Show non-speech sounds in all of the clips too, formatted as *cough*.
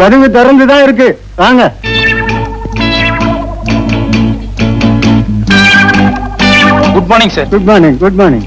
கதவு திறந்துதான் இருக்கு. வாங்க. Good morning sir good morning good morning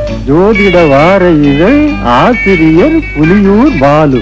ஜோதிட வார இதழ் ஆசிரியர் புலியூர் பாலு.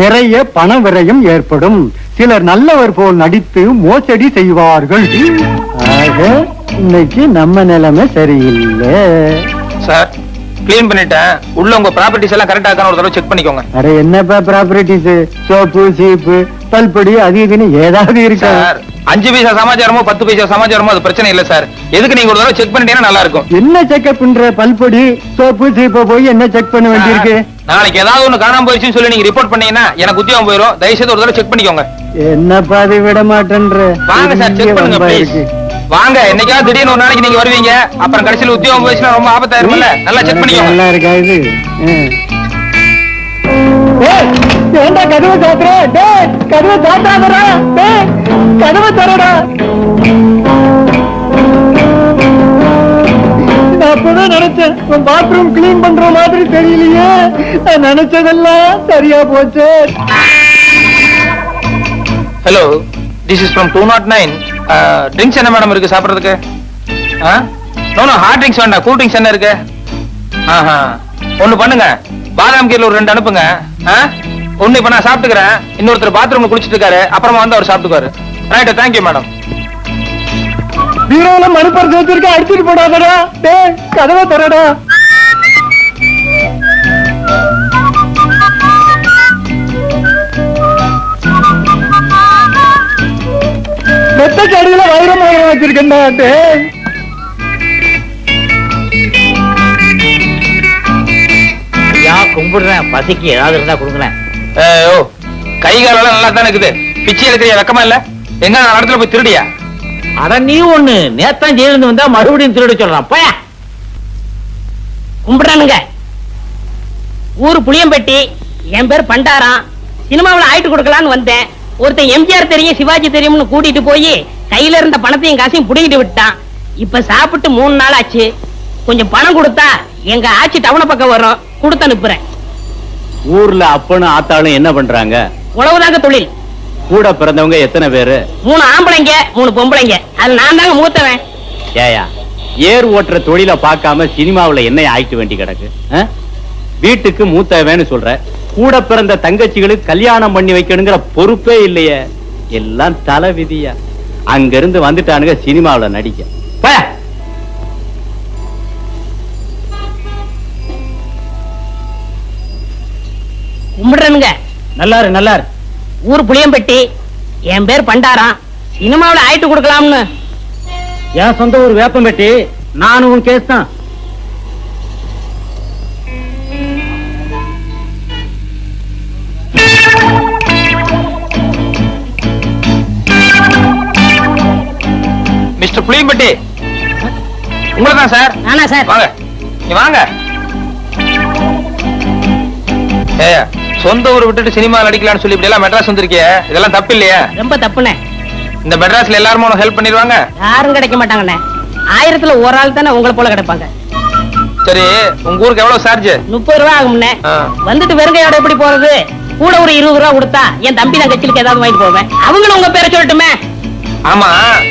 நிறைய பண விரயம் ஏற்படும். சிலர் நல்லவர் போல் நடித்து மோசடி செய்வார்கள். ஆக இன்னைக்கு நம்ம நிலைமை சரியில்லை. சார் க்ளீன் பண்ணிட்டேன். உள்ள உங்க ப்ராப்பர்ட்டிஸ் எல்லாம் கரெக்டா இருக்கான்னு ஒரு தடவை செக் பண்ணிக்கோங்க. அட என்னப்பா ப்ராப்பர்ட்டிஸ் சோப்பு சீப்பு பல்படி அது இதுன்னு ஏதாவது இருக்கா? சார் அஞ்சு பைசா சமாச்சாரமோ பத்து பைசா சமாச்சாரமோ அது பிரச்சனை இல்ல சார். எதுக்கு நீங்க ஒரு தடவை செக் பண்ணிட்டீங்கன்னா நல்லா இருக்கும் என்ன செக்அப் பண்ற? பல்பொடி சோப்பு சீப்பை போய் என்ன செக் பண்ண வேண்டியிருக்கு? நாளைக்கு ஏதாவது ஒண்ணு காணாம போயிடுச்சுன்னு சொல்லி நீங்க ரிப்போர்ட் பண்ணீங்கன்னா எனக்கு உத்தியோகம் போயிடும் தயவு செய்து ஒரு தடவை செக் பண்ணிக்கோங்க. என்னப்பா அது விட மாட்டேன்ற? வாங்க சார் செக் பண்ணுங்க. வாங்க என்னைக்காவது திடீர்னு ஒரு நாளைக்கு நீங்க வருவீங்க. அப்புறம் கடைசியில் உத்தியோகம் போயிடுச்சுன்னா ரொம்ப ஆபத்தாயிருக்கும்ல நல்லா செக் பண்ணிக்கோங்க. நல்லா இருக்கா இது ம். ஏய், ஏன்டா கதவை சாத்துற? டே கதவை சாத்தாதடா. டேய், கதவை திறடா. நான் அப்பதான் நினைச்சேன் உன் பாத்ரூம் கிளீன் பண்ற மாதிரி தெரியலையே நினைச்சதெல்லாம் சரியா போச்சு hello this is from two nought nine drinks என்ன மேடம் இருக்கு சாப்பிட்றதுக்கு நோ நோ ஹாட் ட்ரிங்க்ஸ் வேண்டாம் கூல் ட்ரிங்க்ஸ் என்ன இருக்கு ஆஹா ஒண்ணு பண்ணுங்க பாதாம் கீர்ல ஒரு ரெண்டு அனுப்புங்க ஆ? ஒண்ணு இப்ப நான் சாப்பிட்டுக்கிறேன். இன்னொருத்தர் பாத்ரூம்ல குளிச்சிட்டு இருக்காரு அப்புறமா வந்து அவர் சாப்பிட்டுக்காரு ரைட் தேங்க்யூ மேடம் பீரோல மனுப்பர் வச்சிருக்க அடிச்சிட்டு போடாதடா. டேய் கதவை திறடா. மெத்தைக்கு அடியில வைரம் வைரம் வச்சிருக்கேன்டா டேய். ஐயா கும்பிடுறேன். பசிக்கு ஏதாவது இருந்தா கொடுங்களேன். ஓ கை காலெல்லாம் நல்லா தானே இருக்குது. பிச்சை எடுக்கிறியா வெக்கமா இல்ல? எங்க நான் இடத்துல போய் திருடியா? அட நீ ஒண்ணு. நேத்தான் ஜெயிலிருந்து வந்தா மறுபடியும் திருட சொல்றான். போய. கும்பிடுறானுங்க. ஊரு புளியம்பட்டி என் பேர் பண்டாரம். சினிமாவுல ஆயிட்டு கொடுக்கலான்னு வந்தேன். ஒருத்தன் எம்ஜிஆர் தெரியும் சிவாஜி தெரியும்னு கூட்டிட்டு போய் கையில இருந்த பணத்தையும் காசையும் புடிங்கிட்டு விட்டான். இப்ப சாப்பிட்டு மூணு நாள் ஆச்சு. கொஞ்சம் பணம் கொடுத்தா எங்க ஆட்சி டவுன பக்கம் வரும். கொடுத்து அனுப்புறேன். ஊர்ல அப்பனும் ஆத்தாளும் என்ன பண்றாங்க? உழவுதாங்க தொழில். கூட பிறந்தவங்க எத்தனை பேரு? மூணு ஆம்பளைங்க மூணு பொம்பளைங்க. அது நான் தாங்க மூத்தவன். ஏயா ஏர் ஓட்டுற தொழில பார்க்காம சினிமாவுல என்ன ஆயிட்டு வேண்டி கிடக்கு? வீட்டுக்கு மூத்தவன்னு சொல்ற. கூட பிறந்த தங்கச்சிகளுக்கு கல்யாணம் பண்ணி வைக்கணுங்கிற பொறுப்பே இல்லையே. எல்லாம் தலை விதியா. அங்க இருந்து வந்துட்டானுங்க சினிமாவுல நடிக்க. கும்பிடுறனுங்க. நல்லாரு நல்லாரு. ஊர் புளியம்பட்டி என் பேர் பண்டாரம். சினிமாவுல ஆயிட்டு கொடுக்கலாம்னு. என் சொந்த ஊர் வேப்பம்பட்டி. நானும் உன் கேஸ் தான். மிஸ்டர் புளியம்பட்டி. உங்களை தான் சார். நானா சார்? வாங்க. நீ வாங்க. ஏ சொந்த ஊரை விட்டுட்டு சினிமா நடிக்கலாம்னு சொல்லி இப்படி எல்லாம் மெட்ராஸ் வந்திருக்கிய இதெல்லாம் தப்பு இல்லையா ரொம்ப தப்புண்ணே. இந்த மெட்ராஸ்ல எல்லாருமே உனக்கு ஹெல்ப் பண்ணிடுவாங்க? யாரும் கிடைக்க மாட்டாங்கண்ணே. ஆயிரத்துல ஒரு ஆள் தானே உங்களை போல கிடைப்பாங்க. சரி உங்க ஊருக்கு எவ்வளவு சார்ஜ் முப்பது ரூபா ஆகும்ண்ணே. வந்துட்டு வெறுங்கையோட எப்படி போறது? கூட ஒரு இருபது ரூபா கொடுத்தா என் தம்பி நான் கட்சிலுக்கு ஏதாவது வாங்கிட்டு போவேன். அவங்களும் உங்க பேரை சொல்லட்டுமே. ஆமா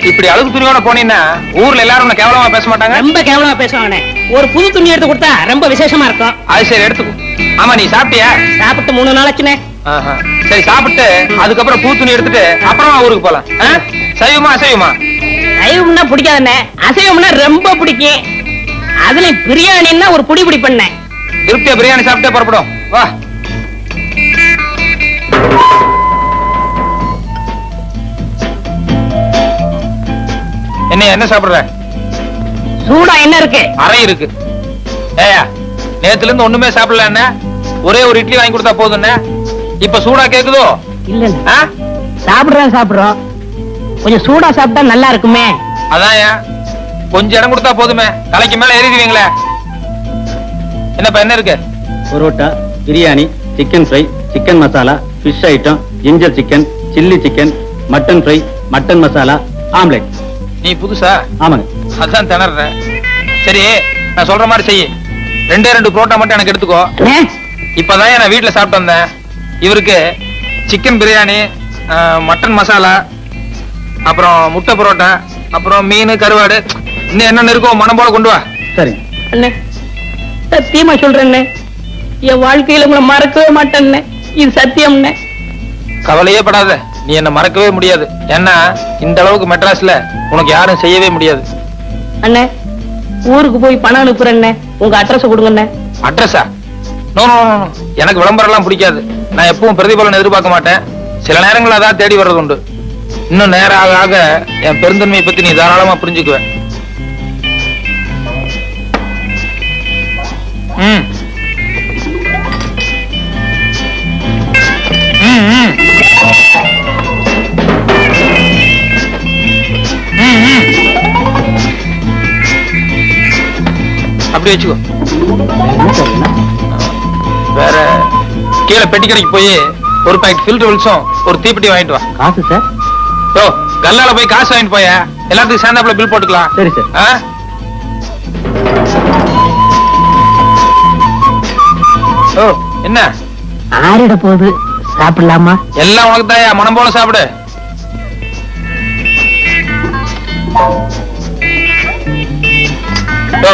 இப்படி அழுகு துணியோட போனீங்கன்னா ஊர்ல எல்லாரும் உன்னை கேவலமா பேச மாட்டாங்க? ரொம்ப கேவலமா பேசுவாங்கண்ணே. ஒரு புது துணி எடுத்து கொடுத்தா ரொம்ப விசேஷமா இருக்கும். அது சரி எடுத்துக்கோ. ஆமா நீ சாப்பிட்டியா? சாப்பிட்டு மூணு நாளாச்சுண்ணே ஆஹா. சரி சாப்பிட்டு அதுக்கப்புறம் பூ துணி எடுத்துட்டு அப்புறமா ஊருக்கு போலாம்? சைவமா அசைவமா? சைவம்னா பிடிக்காதுண்ணே. அசைவம்னா ரொம்ப பிடிக்கும். அதுல பிரியாணின்னா ஒரு புடி புடி பண்ணேன் திருப்தியா பிரியாணி சாப்பிட்டே புறப்படும். வா. என்ன என்ன சாப்பிடுற? சூடா என்ன இருக்கு? அறை இருக்கு. ஏயா நேத்துல இருந்து ஒண்ணுமே சாப்பிடல என்ன ஒரே ஒரு இட்லி வாங்கி கொடுத்தா போதும் என்ன இப்ப சூடா கேக்குதோ? இல்ல ஆ? சாப்பிடுறோம் சாப்பிடுறோம். கொஞ்சம் சூடா சாப்பிட்டா நல்லா இருக்குமே. அதான் கொஞ்சம் இடம் கொடுத்தா போதுமே. தலைக்கு மேல ஏறிடுவீங்களே. என்னப்பா என்ன இருக்கு? Parotta biryani chicken fry chicken masala fish item ginger chicken chilli chicken mutton fry mutton masala omelette நீ புதுசா? ஆமாங்க. அதான் திணறேன். சரி நான் சொல்ற மாதிரி செய் ரெண்டே ரெண்டு புரோட்டா மட்டும் எனக்கு எடுத்துக்கோ. இப்பதான் நான் வீட்டுல சாப்பிட்டு வந்தேன். இவருக்கு சிக்கன் பிரியாணி மட்டன் மசாலா அப்புறம் முட்டை புரோட்டா அப்புறம் மீன் கருவாடு இன்னும் என்னென்ன இருக்கோ மனம் போல கொண்டு வா. சரி. அண்ணே சத்தியமா சொல்றேன்னே. என் வாழ்க்கையில உங்களை மறக்கவே மாட்டேன்னே. இது சத்தியம்னே. கவலையே படாத. நீ என்ன மறக்கவே முடியாது. ஏன்னா இந்த அளவுக்கு மெட்ராஸ்ல உனக்கு யாரும் செய்யவே முடியாது. அண்ணே ஊருக்கு போய் பணம் அனுப்புறேன்னே. உங்க அட்ரஸ் கொடுங்கண்ணே. அட்ரஸா எனக்கு விளம்பரம் எல்லாம் பிடிக்காது. நான் எப்பவும் பிரதிபலன் எதிர்பார்க்க மாட்டேன். சில நேரங்கள் அதான் தேடி வர்றது உண்டு. இன்னும் நேரம் ஆக ஆக என் பெருந்தன்மையை பத்தி நீ தாராளமா புரிஞ்சுக்குவேன் ம், அப்படி வச்சுக்கோ. வேற கீழே பெட்டி கடைக்கு போய் ஒரு பாக்கெட் ஃபில்டர் வில்ஸும் ஒரு தீப்பெட்டி வாங்கிட்டு வா. காசு சார்? யோ கல்லால போய் காசு வாங்கிட்டு போய? எல்லாத்துக்கும் சேர்ந்தாப்புல பில் போட்டுக்கலாம். சரி சார். ஆ? ஓ என்ன? ஆறிட போகுது. சாப்பிடலாமா? எல்லாம் உனக்கு தாயா மனம் போல சாப்பிடு. ஓ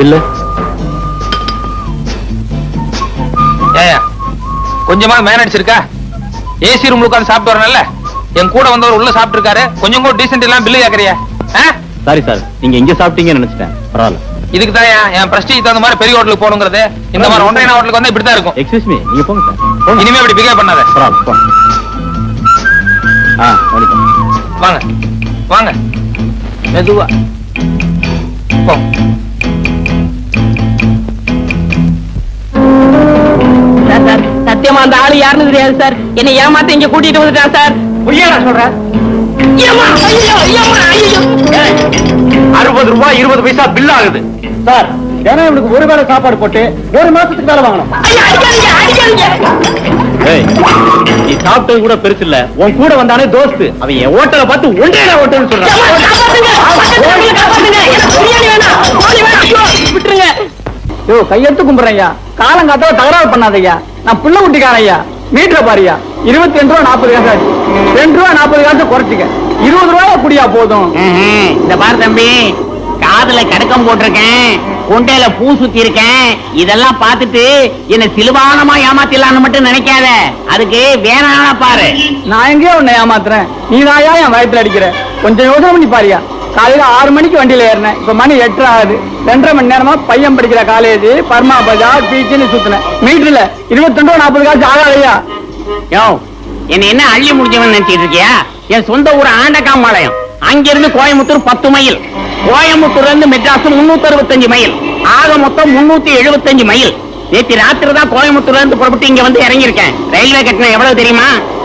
bill. கொஞ்சமா மேனேஜ் இருக்கா ஏசி ரூம்ல உட்கார்ந்து சாப்பிட்டு வரணும்ல? என் கூட வந்தவர் உள்ள சாப்பிட்டு இருக்காரு கொஞ்சம் கூட டீசென்ட் எல்லாம் பில்லு கேக்குறியா? சாரி சார் நீங்க இங்க சாப்பிட்டீங்கன்னு நினைச்சிட்டேன். பரவாயில்ல. இதுக்கு தான் என் பிரஸ்டீஜ் தகுந்த மாதிரி பெரிய ஹோட்டலுக்கு போகணுங்கிறது. இந்த மாதிரி ஒன்றைய ஹோட்டலுக்கு வந்தா இப்படி தான் இருக்கும். எக்ஸ்கியூஸ் மீ நீங்க போங்க சார் இனிமே இப்படி பிகேவ் பண்ணாத. பரவாயில்ல ஆ கவனிப்போம் வாங்க. வாங்க. மெதுவா. போ. சத்தியமா அந்த ஆளு யாருன்னு தெரியாது சார். என்னை ஏமாத்த இங்க கூட்டிட்டு வந்துட்டான் சார். ஐயம்மா, ஐயோ. அறுபது ரூபாய் இருபது பைசா பில் ஆகுது. சார் தினம் இவனுக்கு ஒரு வேளை சாப்பாடு போட்டு ஒரு மாசத்துக்கு மேல வாங்கணும். நீ சாப்பிட்டது கூட பெருசு இல்ல. உன் கூட வந்தானே தோஸ்து. அவன் என் ஹோட்டலை பார்த்து ஒன்றே ஹோட்டல்னு சொல்றான். யோ கையெடுத்து கும்பிடுறையா காலங்காத்தால தகராறு பண்ணாதய்யா நான் புள்ள குட்டிக்காரன் ஐயா மீட்டரை பாரியா. இருபத்தி ரெண்டு ரூபா நாற்பது காசு ஆச்சு. ரெண்டு ரூபா நாற்பது காசு குறைச்சிக்க. இருபது ரூபாய் குடியா போதும். இந்த பாரு தம்பி காதுல கடக்கம் போட்டிருக்கேன். கொண்டையில பூ சுத்தி இருக்கேன். இதெல்லாம் பார்த்துட்டு என்ன சிலுவானமா ஏமாத்திடலாம்னு மட்டும் நினைக்காத. அதுக்கு வேணான பாரு. நான் எங்கேயோ உன்னை ஏமாத்துறேன். நீ நாயா என் வயத்துல அடிக்கிற. கொஞ்சம் யோசனை பண்ணி பாரியா. காலையில ஆறு மணிக்கு வண்டியில ஏறினேன். இப்ப மணி எட்டு ஆகுது. ரெண்டரை மணி நேரமா பையன் படிக்கிற காலேஜ் பர்மா பஜார் பீச்சுன்னு சுத்தினேன். மீட்டர்ல இருபத்தொண்டு நாற்பது காசு ஆகாதையா? யோ என்ன என்ன அள்ளி முடிஞ்சவன் நினைச்சிட்டு இருக்கியா? என் சொந்த ஊர் ஆண்டகாம்பாளையம் அங்கிருந்து கோயம்புத்தூர் பத்து மைல். கோயம்புத்தூர்ல இருந்து மெட்ராஸ் முன்னூத்தி அறுபத்தஞ்சு மைல். ஆக மொத்தம் முன்னூத்தி எழுபத்தஞ்சு மைல். நேற்று ராத்திரி தான் கோயம்புத்தூர்ல இருந்து புறப்பட்டு இங்க வந்து இறங்கியிருக்கேன். ரயில்வே கட்டணம் எவ்வளவு தெரியுமா?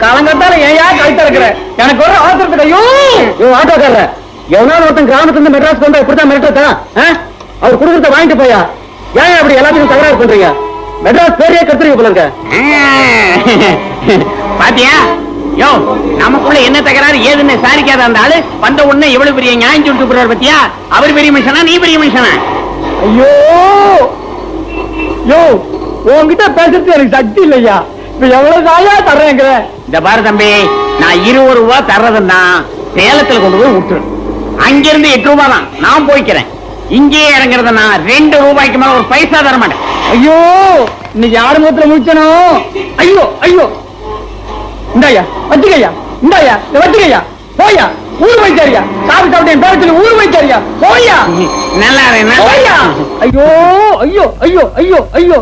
காலங்கத்தால ஏயா கழுத்த இருக்கிற எனக்கு ஒரு அவசரத்துக்கு ஐயோ! ஆட்டோக்காரர் எவனாலும் ஒருத்தன் கிராமத்துல இருந்து மெட்ராஸ்க்கு வந்தா இப்படித்தான் மிரட்டா அவர் குடுக்கறத வாங்கிட்டு போயா? ஏன் அப்படி எல்லாத்துக்கும் தகராறு பண்றீங்க? மெட்ராஸ் பேரையே கத்துறீங்க போல இருக்க. *laughs* பாத்தியா? யோ நமக்குள்ள என்ன தகராறு ஏதுன்னு சாரிக்காத அந்த ஆளு? வந்த உடனே பெரிய நியாயம் சொல்லிட்டு போறாரு பாத்தியா? அவர் பெரிய மனுஷனா நீ பெரிய மனுஷனா? ஐயோ! யோ உன்கிட்ட பேசுறது எனக்கு சக்தி இல்லையா? எவ்வளவு காயா தர்றேங்கிற? இந்த பாரு தம்பி நான் இருபது ரூபா தர்றதுன்னா சேலத்துல கொண்டு போய் விட்டுரு அங்கிருந்து எட்டு ரூபாய் தான். நான் போய்க்கிறேன். இங்கேயே இறங்குறதுன்னா ரெண்டு ரூபாய்க்கு மேல ஒரு பைசா தர மாட்டேன். ஐயோ இன்னைக்கு யாரு முகத்துல முடிச்சனோ? ஐயோ ஐயோ. இந்தாயா வச்சுக்கையா? இந்தாயா வச்சுக்கையா? போயா ஊர் வைச்சாரியா சாப்பிட்டு சாப்பிட்டு என் பேர சொல்லி ஊர் வைச்சாரியா போயா? நல்லா ஐயோ ஐயோ ஐயோ ஐயோ ஐயோ.